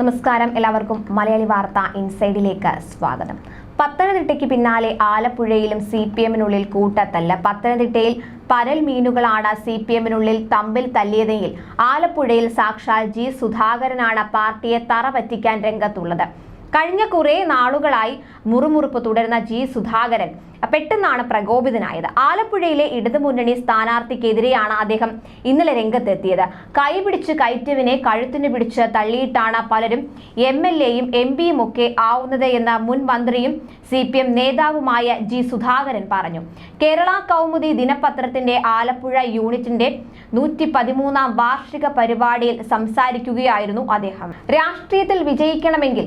നമസ്കാരം. എല്ലാവർക്കും മലയാളി വാർത്ത ഇൻസൈഡിലേക്ക് സ്വാഗതം. പത്തനംതിട്ടയ്ക്ക് പിന്നാലെ ആലപ്പുഴയിലും സി പി എമ്മിനുള്ളിൽ കൂട്ടത്തല്ല. പത്തനംതിട്ടയിൽ പരൽ മീനുകളാണ് സി പി എമ്മിനുള്ളിൽ തമ്മിൽ തല്ലിയതെങ്കിൽ ആലപ്പുഴയിൽ സാക്ഷാൽ ജി സുധാകരനാണ് പാർട്ടിയെ തറ പറ്റിക്കാൻ രംഗത്തുള്ളത്. കഴിഞ്ഞ കുറേ നാളുകളായി മുറുമുറുപ്പ് തുടരുന്ന ജി സുധാകരൻ പെട്ടെന്നാണ് പ്രകോപിതനായത്. ആലപ്പുഴയിലെ ഇടതുമുന്നണി സ്ഥാനാർത്ഥിക്കെതിരെയാണ് അദ്ദേഹം ഇന്നലെ രംഗത്തെത്തിയത്. കൈപിടിച്ച് കയറ്റവിനെ കഴുത്തിന് പിടിച്ച് തള്ളിയിട്ടാണ് പലരും എം എൽ എയും എം പിയും ഒക്കെ ആവുന്നത് എന്ന മുൻ മന്ത്രിയും സി പി എം നേതാവുമായ ജി സുധാകരൻ പറഞ്ഞു. കേരള കൗമുദി ദിനപത്രത്തിന്റെ ആലപ്പുഴ യൂണിറ്റിന്റെ നൂറ്റി പതിമൂന്നാം വാർഷിക പരിപാടിയിൽ സംസാരിക്കുകയായിരുന്നു അദ്ദേഹം. രാഷ്ട്രീയത്തിൽ വിജയിക്കണമെങ്കിൽ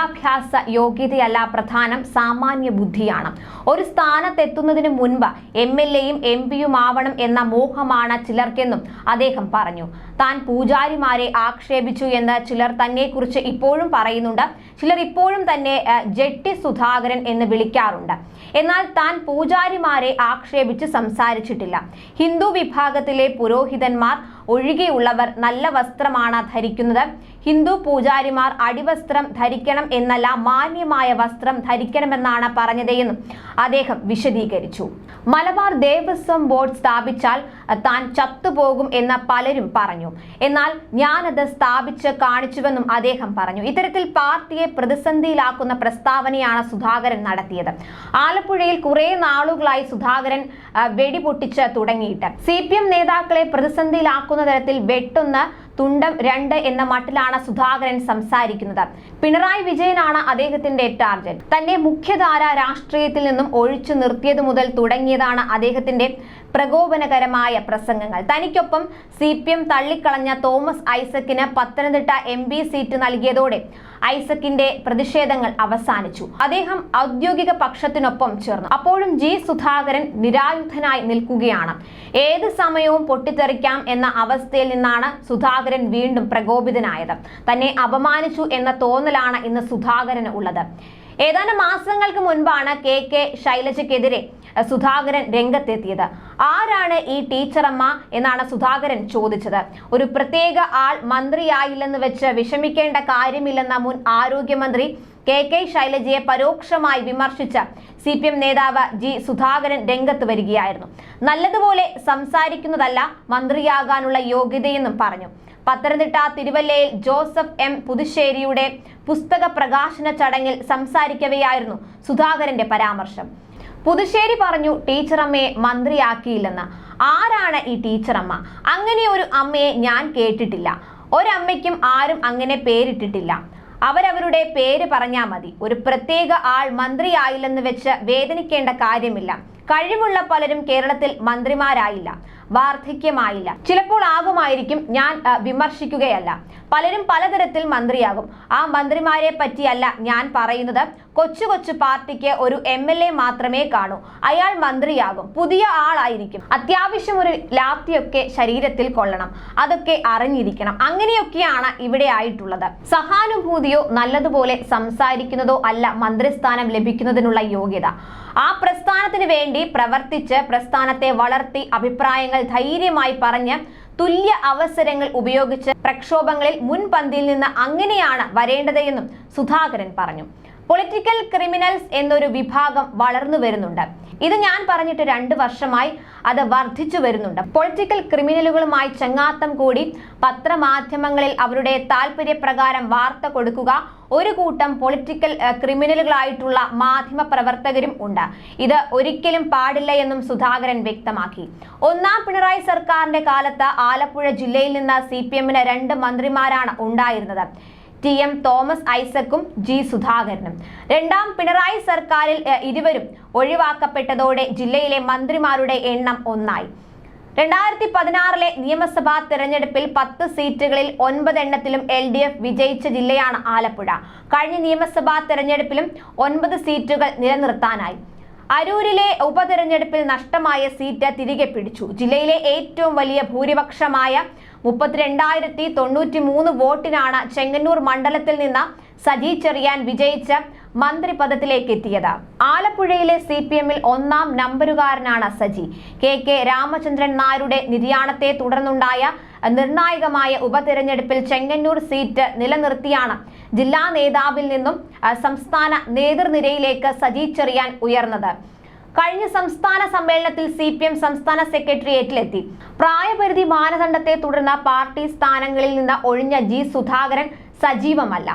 വിദ്യാഭ്യാസ യോഗ്യതയല്ല പ്രധാനം സാമാന്യ ബുദ്ധിയാണ്. ഒരു സ്ഥാനത്തെത്തുന്നതിന് മുൻപ് എം എൽ എയും എം പിയും ആവണം എന്ന മോഹമാണ് ചിലർക്കെന്നും അദ്ദേഹം പറഞ്ഞു. താൻ പൂജാരിമാരെ ആക്ഷേപിച്ചു എന്ന് ചിലർ തന്നെക്കുറിച്ച് ഇപ്പോഴും പറയുന്നുണ്ട്. ചിലർ ഇപ്പോഴും തന്നെ ജെട്ടി സുധാകരൻ എന്ന് വിളിക്കാറുണ്ട്. എന്നാൽ താൻ പൂജാരിമാരെ ആക്ഷേപിച്ച് സംസാരിച്ചിട്ടില്ല. ഹിന്ദു വിഭാഗത്തിലെ പുരോഹിതന്മാർ ഒഴികെയുള്ളവർ നല്ല വസ്ത്രമാണ് ധരിക്കുന്നത്. ഹിന്ദു പൂജാരിമാർ അടിവസ്ത്രം ധരിക്കണം എന്നല്ല മാന്യമായ വസ്ത്രം ധരിക്കണമെന്നാണ് പറഞ്ഞതെന്നും അദ്ദേഹം വിശദീകരിച്ചു. മലബാർ ദേവസ്വം ബോർഡ് സ്ഥാപിച്ചാൽ താൻ ചത്തുപോകും എന്ന് പലരും പറഞ്ഞു. എന്നാൽ ഞാനത് സ്ഥാപിച്ച് കാണിച്ചുവെന്നും അദ്ദേഹം പറഞ്ഞു. ഇത്തരത്തിൽ പാർട്ടിയെ പ്രതിസന്ധിയിലാക്കുന്ന പ്രസ്താവനയാണ് സുധാകരൻ നടത്തിയത്. ആലപ്പുഴയിൽ കുറെ നാളുകളായി സുധാകരൻ വെടിപൊട്ടിച്ച് തുടങ്ങിയിട്ട്. സി നേതാക്കളെ പ്രതിസന്ധിയിലാക്കുന്ന തരത്തിൽ വെട്ടുന്ന തുണ്ടം രണ്ട് എന്ന മട്ടിലാണ് സുധാകരൻ സംസാരിക്കുന്നത്. പിണറായി വിജയനാണ് അദ്ദേഹത്തിന്റെ ടാർഗറ്റ്. തന്നെ മുഖ്യധാര രാഷ്ട്രീയത്തിൽ നിന്നും ഒഴിച്ചു നിർത്തിയത് മുതൽ തുടങ്ങിയതാണ് അദ്ദേഹത്തിന്റെ പ്രകോപനകരമായ പ്രസംഗങ്ങൾ. തനിക്കൊപ്പം സി പി എം തള്ളിക്കളഞ്ഞ തോമസ് ഐസക്കിന് പത്തനംതിട്ട എം പി സീറ്റ് നൽകിയതോടെ ഐസക്കിന്റെ പ്രതിഷേധങ്ങൾ അവസാനിച്ചു. അദ്ദേഹം ഔദ്യോഗിക പക്ഷത്തിനൊപ്പം ചേർന്നു. അപ്പോഴും ജി സുധാകരൻ നിരായുധനായി നിൽക്കുകയാണ്. ഏത് സമയവും പൊട്ടിത്തെറിക്കാം എന്ന അവസ്ഥയിൽ നിന്നാണ് സുധാകരൻ വീണ്ടും പ്രകോപിതനായത്. തന്നെ അപമാനിച്ചു എന്ന തോന്നലാണ് ഇന്ന് സുധാകരന് ഉള്ളത്. ഏതാനും മാസങ്ങൾക്ക് മുൻപാണ് കെ കെ ശൈലജയ്ക്കെതിരെ സുധാകരൻ രംഗത്തെത്തിയത്. ആരാണ് ഈ ടീച്ചറമ്മ എന്നാണ് സുധാകരൻ ചോദിച്ചത്. ഒരു പ്രത്യേക ആൾ മന്ത്രിയായില്ലെന്ന് വെച്ച് വിഷമിക്കേണ്ട കാര്യമില്ലെന്ന മുൻ ആരോഗ്യമന്ത്രി കെ കെ ശൈലജയെ പരോക്ഷമായി വിമർശിച്ച സി പി എം നേതാവ് ജി സുധാകരൻ രംഗത്ത് വരികയായിരുന്നു. നല്ലതുപോലെ സംസാരിക്കുന്നതല്ല മന്ത്രിയാകാനുള്ള യോഗ്യതയെന്നും പറഞ്ഞു. പത്തനംതിട്ട തിരുവല്ലയിൽ ജോസഫ് എം പുതുശ്ശേരിയുടെ പുസ്തക പ്രകാശന ചടങ്ങിൽ സംസാരിക്കവെയായിരുന്നു സുധാകരന്റെ പരാമർശം. പുതുശ്ശേരി പറഞ്ഞു ടീച്ചറമ്മയെ മന്ത്രിയാക്കിയില്ലെന്ന്. ആരാണ് ഈ ടീച്ചറമ്മ? അങ്ങനെ ഒരു അമ്മയെ ഞാൻ കേട്ടിട്ടില്ല. ഒരമ്മയ്ക്കും ആരും അങ്ങനെ പേരിട്ടിട്ടില്ല. അവരവരുടെ പേര് പറഞ്ഞാൽ മതി. ഒരു പ്രത്യേക ആൾ മന്ത്രിയായില്ലെന്ന് വെച്ച് വേദനിക്കേണ്ട കാര്യമില്ല. കഴിവുള്ള പലരും കേരളത്തിൽ മന്ത്രിമാരായില്ല വാർദ്ധക്യമായില്ല. ചിലപ്പോൾ ആകുമായിരിക്കും ഞാൻ വിമർശിക്കുകയല്ല. പലരും പലതരത്തിൽ മന്ത്രിയാകും. ആ മന്ത്രിമാരെ പറ്റിയല്ല ഞാൻ പറയുന്നത്. കൊച്ചു കൊച്ചു പാർട്ടിക്ക് ഒരു എം എൽ എ മാത്രമേ കാണൂ. അയാൾ മന്ത്രിയാകും. പുതിയ ആളായിരിക്കും. അത്യാവശ്യം ഒരു ലാപ്തിയൊക്കെ ശരീരത്തിൽ കൊള്ളണം. അതൊക്കെ അറിഞ്ഞിരിക്കണം. അങ്ങനെയൊക്കെയാണ് ഇവിടെ ആയിട്ടുള്ളത്. സഹാനുഭൂതിയോ നല്ലതുപോലെ സംസാരിക്കുന്നതോ അല്ല മന്ത്രിസ്ഥാനം ലഭിക്കുന്നതിനുള്ള യോഗ്യത. ആ പ്രസ്ഥാനത്തിന് വേണ്ടി പ്രവർത്തിച്ച് പ്രസ്ഥാനത്തെ വളർത്തി അഭിപ്രായങ്ങൾ ധൈര്യമായി പറഞ്ഞ് തുല്യ അവസരങ്ങൾ ഉപയോഗിച്ച് പ്രക്ഷോഭങ്ങളിൽ മുൻപന്തിയിൽ നിന്ന് അങ്ങനെയാണ് വരേണ്ടത് എന്നും സുധാകരൻ പറഞ്ഞു. പൊളിറ്റിക്കൽ ക്രിമിനൽസ് എന്നൊരു വിഭാഗം വളർന്നു വരുന്നുണ്ട്. ഇത് ഞാൻ പറഞ്ഞിട്ട് രണ്ട് വർഷമായി അത് വർദ്ധിച്ചു വരുന്നുണ്ട്. പൊളിറ്റിക്കൽ ക്രിമിനലുകളുമായി ചങ്ങാത്തം കൂടി പത്രമാധ്യമങ്ങളിൽ അവരുടെ താല്പര്യപ്രകാരം വാർത്ത കൊടുക്കുക ഒരു കൂട്ടം പൊളിറ്റിക്കൽ ക്രിമിനലുകളായിട്ടുള്ള മാധ്യമ പ്രവർത്തകരും ഉണ്ട്. ഇത് ഒരിക്കലും പാടില്ല എന്നും സുധാകരൻ വ്യക്തമാക്കി. ഒന്നാം പിണറായി സർക്കാരിന്റെ കാലത്ത് ആലപ്പുഴ ജില്ലയിൽ നിന്ന് സി പി എമ്മിന് രണ്ട് മന്ത്രിമാരാണ് ഉണ്ടായിരുന്നത്. ടി എം തോമസ് ഐസക്കും ജി സുധാകരനും. രണ്ടാം പിണറായി സർക്കാരിൽ ഇരുവരും ഒഴിവാക്കപ്പെട്ടതോടെ ജില്ലയിലെ മന്ത്രിമാരുടെ എണ്ണം ഒന്നായി. രണ്ടായിരത്തി പതിനാറിലെ നിയമസഭാ തെരഞ്ഞെടുപ്പിൽ പത്ത് സീറ്റുകളിൽ ഒൻപതെണ്ണത്തിലും എൽ ഡി എഫ് വിജയിച്ച ജില്ലയാണ് ആലപ്പുഴ. കഴിഞ്ഞ നിയമസഭാ തെരഞ്ഞെടുപ്പിലും ഒൻപത് സീറ്റുകൾ നിലനിർത്താനായി. അരൂരിലെ ഉപതെരഞ്ഞെടുപ്പിൽ നഷ്ടമായ സീറ്റ് തിരികെ പിടിച്ചു. ജില്ലയിലെ ഏറ്റവും വലിയ ഭൂരിപക്ഷമായ മുപ്പത്തിരണ്ടായിരത്തി തൊണ്ണൂറ്റി മൂന്ന് വോട്ടിനാണ് ചെങ്ങന്നൂർ മണ്ഡലത്തിൽ നിന്ന് സജി ചെറിയാൻ വിജയിച്ച് മന്ത്രിപദത്തിലേക്ക് എത്തിയത് ആലപ്പുഴയിലെ സി പി എമ്മിൽ ഒന്നാം നമ്പരുകാരനാണ് സജി. കെ കെ രാമചന്ദ്രൻ നായരുടെ നിര്യാണത്തെ തുടർന്നുണ്ടായ നിർണായകമായ ഉപതെരഞ്ഞെടുപ്പിൽ ചെങ്ങന്നൂർ സീറ്റ് നിലനിർത്തിയാണ് ജില്ലാ നേതാവിൽ നിന്നും സംസ്ഥാന നേതൃനിരയിലേക്ക് സജി ചെറിയാൻ ഉയർന്നത്. കഴിഞ്ഞ സംസ്ഥാന സമ്മേളനത്തിൽ സി പി എം സംസ്ഥാന സെക്രട്ടേറിയറ്റിലെത്തി. പ്രായപരിധി മാനദണ്ഡത്തെ തുടർന്ന് പാർട്ടി സ്ഥാനങ്ങളിൽ നിന്ന് ഒഴിഞ്ഞ ജി സുധാകരൻ സജീവമല്ല.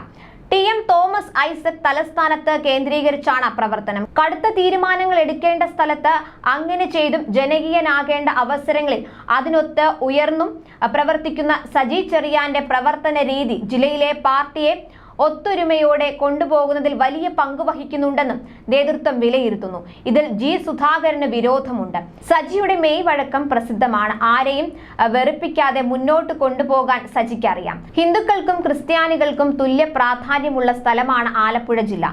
ടി എം തോമസ് ഐസക് തലസ്ഥാനത്ത് കേന്ദ്രീകരിച്ചാണ് പ്രവർത്തനം. കടുത്ത തീരുമാനങ്ങൾ എടുക്കേണ്ട സ്ഥലത്ത് അങ്ങനെ ചെയ്തും ജനകീയനാകേണ്ട അവസരങ്ങളിൽ അതിനൊത്ത് ഉയർന്നും പ്രവർത്തിക്കുന്ന സജി ചെറിയാന്റെ പ്രവർത്തന രീതി ജില്ലയിലെ പാർട്ടിയെ ഒത്തൊരുമയോടെ കൊണ്ടുപോകുന്നതിൽ വലിയ പങ്ക് വഹിക്കുന്നുണ്ടെന്നും നേതൃത്വം വിലയിരുത്തുന്നു. ഇതിൽ ജി. സുധാകരന് വിരോധമുണ്ട്. സജിയുടെ മെയ് വഴക്കം പ്രസിദ്ധമാണ്. ആരെയും വെറുപ്പിക്കാതെ മുന്നോട്ട് കൊണ്ടുപോകാൻ സജിക്കറിയാം ഹിന്ദുക്കൾക്കും ക്രിസ്ത്യാനികൾക്കും തുല്യ പ്രാധാന്യമുള്ള സ്ഥലമാണ് ആലപ്പുഴ ജില്ല.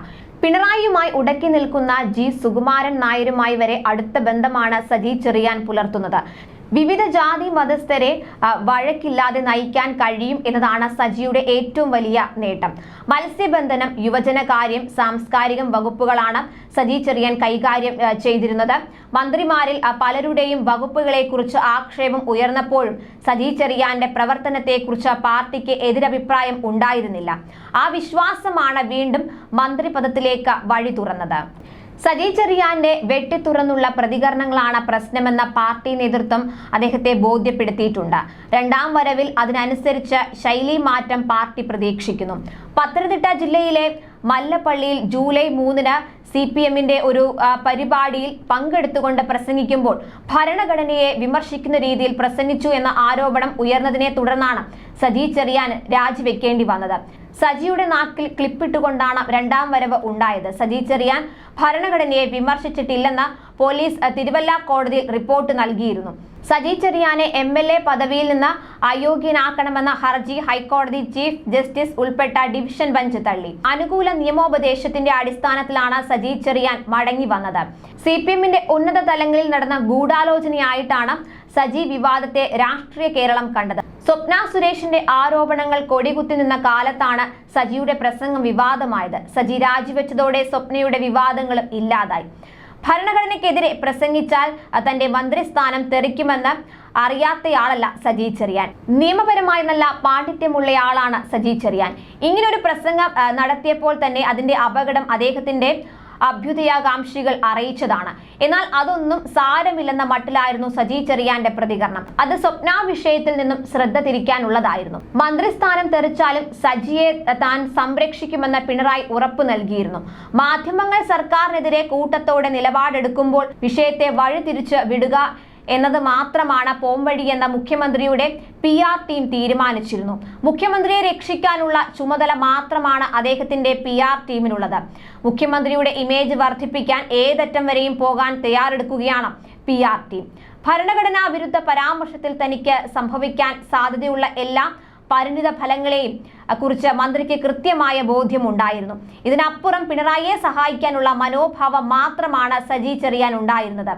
പിണറായിയുമായി ഉടക്കി നിൽക്കുന്ന ജി. സുകുമാരൻ നായരുമായി വരെ അടുത്ത ബന്ധമാണ് സജി ചെറിയാൻ പുലർത്തുന്നത്. വിവിധ ജാതി മതസ്ഥരെ വഴക്കില്ലാതെ നയിക്കാൻ കഴിയും എന്നതാണ് സജിയുടെ ഏറ്റവും വലിയ നേട്ടം. മത്സ്യബന്ധനം യുവജനകാര്യം സാംസ്കാരികം വകുപ്പുകളാണ് സജി ചെറിയാൻ കൈകാര്യം ചെയ്തിരുന്നത്. മന്ത്രിമാരിൽ പലരുടെയും വകുപ്പുകളെക്കുറിച്ച് ആക്ഷേപം ഉയർന്നപ്പോഴും സജി ചെറിയാന്റെ പ്രവർത്തനത്തെക്കുറിച്ച് പാർട്ടിക്ക് എതിരഭിപ്രായം ഉണ്ടായിരുന്നില്ല. ആ വിശ്വാസമാണ് വീണ്ടും മന്ത്രിപദത്തിലേക്ക് വഴി തുറന്നത് സജി ചെറിയാന്റെ വെട്ടിത്തുറന്നുള്ള പ്രതികരണങ്ങളാണ് പ്രശ്നമെന്ന പാർട്ടി നേതൃത്വം അദ്ദേഹത്തെ ബോധ്യപ്പെടുത്തിയിട്ടുണ്ട്. രണ്ടാം വരവിൽ അതിനനുസരിച്ച് ശൈലി മാറ്റം പാർട്ടി പ്രതീക്ഷിക്കുന്നു. പത്തനംതിട്ട ജില്ലയിലെ മല്ലപ്പള്ളിയിൽ ജൂലൈ മൂന്നിന് സി പി എമ്മിന്റെ ഒരു പരിപാടിയിൽ പങ്കെടുത്തുകൊണ്ട് പ്രസംഗിക്കുമ്പോൾ ഭരണഘടനയെ വിമർശിക്കുന്ന രീതിയിൽ പ്രസംഗിച്ചു എന്ന ആരോപണം ഉയർന്നതിനെ തുടർന്നാണ് സജി ചെറിയാൻ രാജിവെക്കേണ്ടി വന്നത്. സജിയുടെ നാക്കിൽ ക്ലിപ്പിട്ടുകൊണ്ടാണ് രണ്ടാം വരവ് ഉണ്ടായത്. സജി ചെറിയാൻ ഭരണഘടനയെ വിമർശിച്ചിട്ടില്ലെന്ന് പോലീസ് തിരുവല്ല കോടതിയിൽ റിപ്പോർട്ട് നൽകിയിരുന്നു. സജി ചെറിയാനെ എം എൽ എ പദവിയിൽ നിന്ന് അയോഗ്യനാക്കണമെന്ന ഹർജി ഹൈക്കോടതി ചീഫ് ജസ്റ്റിസ് ഉൾപ്പെട്ട ഡിവിഷൻ ബെഞ്ച് തള്ളി. അനുകൂല നിയമോപദേശത്തിന്റെ അടിസ്ഥാനത്തിലാണ് സജി ചെറിയാൻ മടങ്ങി വന്നത്. സി പി എമ്മിന്റെ ഉന്നത തലങ്ങളിൽ നടന്ന ഗൂഢാലോചനയായിട്ടാണ് സജി വിവാദത്തെ രാഷ്ട്രീയ കേരളം കണ്ടത്. സ്വപ്ന സുരേഷിന്റെ ആരോപണങ്ങൾ കൊടികുത്തി നിന്ന കാലത്താണ് സജിയുടെ പ്രസംഗം വിവാദമായത്. സജി രാജിവെച്ചതോടെ സ്വപ്നയുടെ വിവാദങ്ങളും ഇല്ലാതായി. ഭരണഘടനയ്ക്കെതിരെ പ്രസംഗിച്ചാൽ തന്റെ മന്ത്രിസ്ഥാനം തെറിക്കുമെന്ന് അറിയാത്തയാളല്ല സജി ചെറിയാൻ. നിയമപരമായി നല്ല പാണ്ഡിത്യമുള്ളയാളാണ് സജി ചെറിയാൻ. ഇങ്ങനൊരു പ്രസംഗം നടത്തിയപ്പോൾ തന്നെ അതിന്റെ അപകടം അദ്ദേഹത്തിന്റെ അഭ്യുദയാകാംക്ഷികൾ അറിയിച്ചതാണ്. എന്നാൽ അതൊന്നും സാരമില്ലെന്ന മട്ടിലായിരുന്നു സജി ചെറിയാന്റെ പ്രതികരണം. അത് സ്വപ്ന വിഷയത്തിൽ നിന്നും ശ്രദ്ധ തിരിക്കാനുള്ളതായിരുന്നു. മന്ത്രിസ്ഥാനം തെറിച്ചാലും സജിയെ താൻ സംരക്ഷിക്കുമെന്ന പിണറായി ഉറപ്പു നൽകിയിരുന്നു. മാധ്യമങ്ങൾ സർക്കാരിനെതിരെ കൂട്ടത്തോടെ നിലപാടെടുക്കുമ്പോൾ വിഷയത്തെ വഴിതിരിച്ച് വിടുക എന്നത് മാത്രമാണ് പോംവഴി എന്ന മുഖ്യമന്ത്രിയുടെ പി ആർ ടീം തീരുമാനിച്ചിരുന്നു. മുഖ്യമന്ത്രിയെ രക്ഷിക്കാനുള്ള ചുമതല മാത്രമാണ് അദ്ദേഹത്തിന്റെ പി ആർ ടീമിനുള്ളത്. മുഖ്യമന്ത്രിയുടെ ഇമേജ് വർദ്ധിപ്പിക്കാൻ ഏതറ്റം വരെയും പോകാൻ തയ്യാറെടുക്കുകയാണ് പി ആർ ടീം. ഭരണഘടനാ വിരുദ്ധ പരാമർശത്തിൽ തനിക്ക് സംഭവിക്കാൻ സാധ്യതയുള്ള എല്ലാ പരിണിത ഫലങ്ങളെയും കുറിച്ച് മന്ത്രിക്ക് കൃത്യമായ ബോധ്യമുണ്ടായിരുന്നു. ഇതിനപ്പുറം പിണറായിയെ സഹായിക്കാനുള്ള മനോഭാവം മാത്രമാണ് സജി ചെറിയാൻ ഉണ്ടായിരുന്നത്.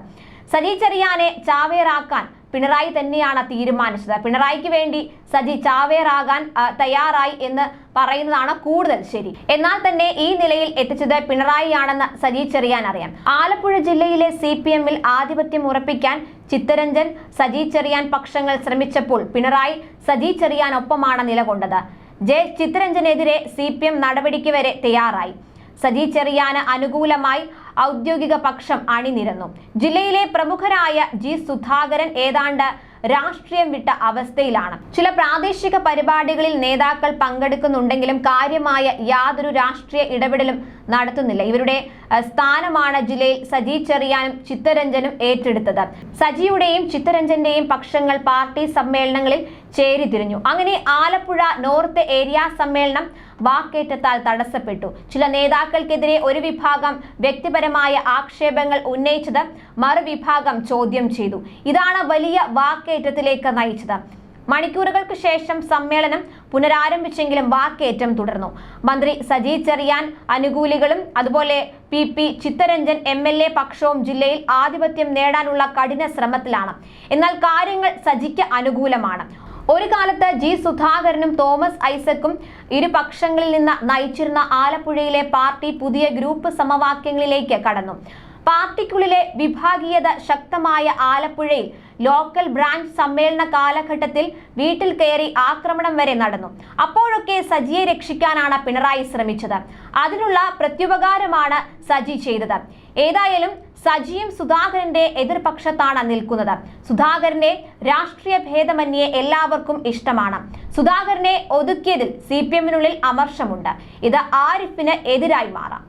സജി ചെറിയാനെ ചാവേറാക്കാൻ പിണറായി തന്നെയാണ് തീരുമാനിച്ചത്. പിണറായിക്ക് വേണ്ടി സജി ചാവേറാകാൻ തയ്യാറായി എന്ന് പറയുന്നതാണ് കൂടുതൽ ശരി. എന്നാൽ തന്നെ ഈ നിലയിൽ എത്തിച്ചത് പിണറായിയാണെന്ന് സജി ചെറിയാൻ അറിയാം. ആലപ്പുഴ ജില്ലയിലെ സി പി എമ്മിൽ ആധിപത്യം ഉറപ്പിക്കാൻ ചിത്തരഞ്ജൻ സജി ചെറിയാൻ പക്ഷങ്ങൾ ശ്രമിച്ചപ്പോൾ പിണറായി സജി ചെറിയാനൊപ്പമാണ് നിലകൊണ്ടത്. ജെ ചിത്തരഞ്ജനെതിരെ സി പി എം നടപടിക്ക് വരെ തയ്യാറായി. സജി ചെറിയാന് അനുകൂലമായി ഔദ്യോഗിക പക്ഷം അണിനിരന്നു. ജില്ലയിലെ പ്രമുഖരായ ജി സുധാകരൻ ഏതാണ്ട് രാഷ്ട്രീയം വിട്ട അവസ്ഥയിലാണ്. ചില പ്രാദേശിക പരിപാടികളിൽ നേതാക്കൾ പങ്കെടുക്കുന്നുണ്ടെങ്കിലും കാര്യമായ യാതൊരു രാഷ്ട്രീയ ഇടപെടലും നടത്തുന്നില്ല. ഇവരുടെ സ്ഥാനമാണ് ജില്ലയിൽ സജി ചെറിയാനും ചിത്തരഞ്ജനും ഏറ്റെടുത്തത്. സജിയുടെയും ചിത്തരഞ്ജന്റെയും പക്ഷങ്ങൾ പാർട്ടി സമ്മേളനങ്ങളിൽ ചേരിതിരിഞ്ഞു. അങ്ങനെ ആലപ്പുഴ നോർത്ത് ഏരിയ സമ്മേളനം വാക്കേറ്റത്താൽ തടസ്സപ്പെട്ടു. ചില നേതാക്കൾക്കെതിരെ ഒരു വിഭാഗം വ്യക്തിപരമായ ആക്ഷേപങ്ങൾ ഉന്നയിച്ചത് മറുവിഭാഗം ചോദ്യം ചെയ്തു. ഇതാണ് വലിയ വാക്കേറ്റത്തിലേക്ക് നയിച്ചത്. മണിക്കൂറുകൾക്ക് ശേഷം സമ്മേളനം പുനരാരംഭിച്ചെങ്കിലും വാക്കേറ്റം തുടർന്നു. മന്ത്രി സജി ചെറിയാൻ അനുകൂലികളും അതുപോലെ P P Chitharanjan M L A പക്ഷവും ജില്ലയിൽ ആധിപത്യം നേടാനുള്ള കഠിന ശ്രമത്തിലാണ്. എന്നാൽ കാര്യങ്ങൾ സജിക്ക് അനുകൂലമാണ്. ഒരു കാലത്ത് ജി സുധാകരനും തോമസ് ഐസക്കും ഇരുപക്ഷങ്ങളിൽ നിന്ന് നയിച്ചിരുന്ന ആലപ്പുഴയിലെ പാർട്ടി പുതിയ ഗ്രൂപ്പ് സമവാക്യങ്ങളിലേക്ക് കടന്നു. പാർട്ടിക്കുള്ളിലെ വിഭാഗീയത ശക്തമായ ആലപ്പുഴയിൽ ലോക്കൽ ബ്രാഞ്ച് സമ്മേളന കാലഘട്ടത്തിൽ വീട്ടിൽ കയറി ആക്രമണം വരെ നടന്നു. അപ്പോഴൊക്കെ സജിയെ രക്ഷിക്കാനാണ് പിണറായി ശ്രമിച്ചത്. അതിനുള്ള പ്രത്യുപകാരമാണ് സജി ചെയ്തത്. ഏതായാലും സജിയും സുധാകരന്റെ എതിർപക്ഷത്താണ് നിൽക്കുന്നത്. സുധാകരനെ രാഷ്ട്രീയ ഭേദമന്യേ എല്ലാവർക്കും ഇഷ്ടമാണ്. സുധാകരനെ ഒതുക്കിയതിൽ സി പി എമ്മിനുള്ളിൽ അമർഷമുണ്ട്. ഇത് ആരിഫിന് എതിരായി മാറാം.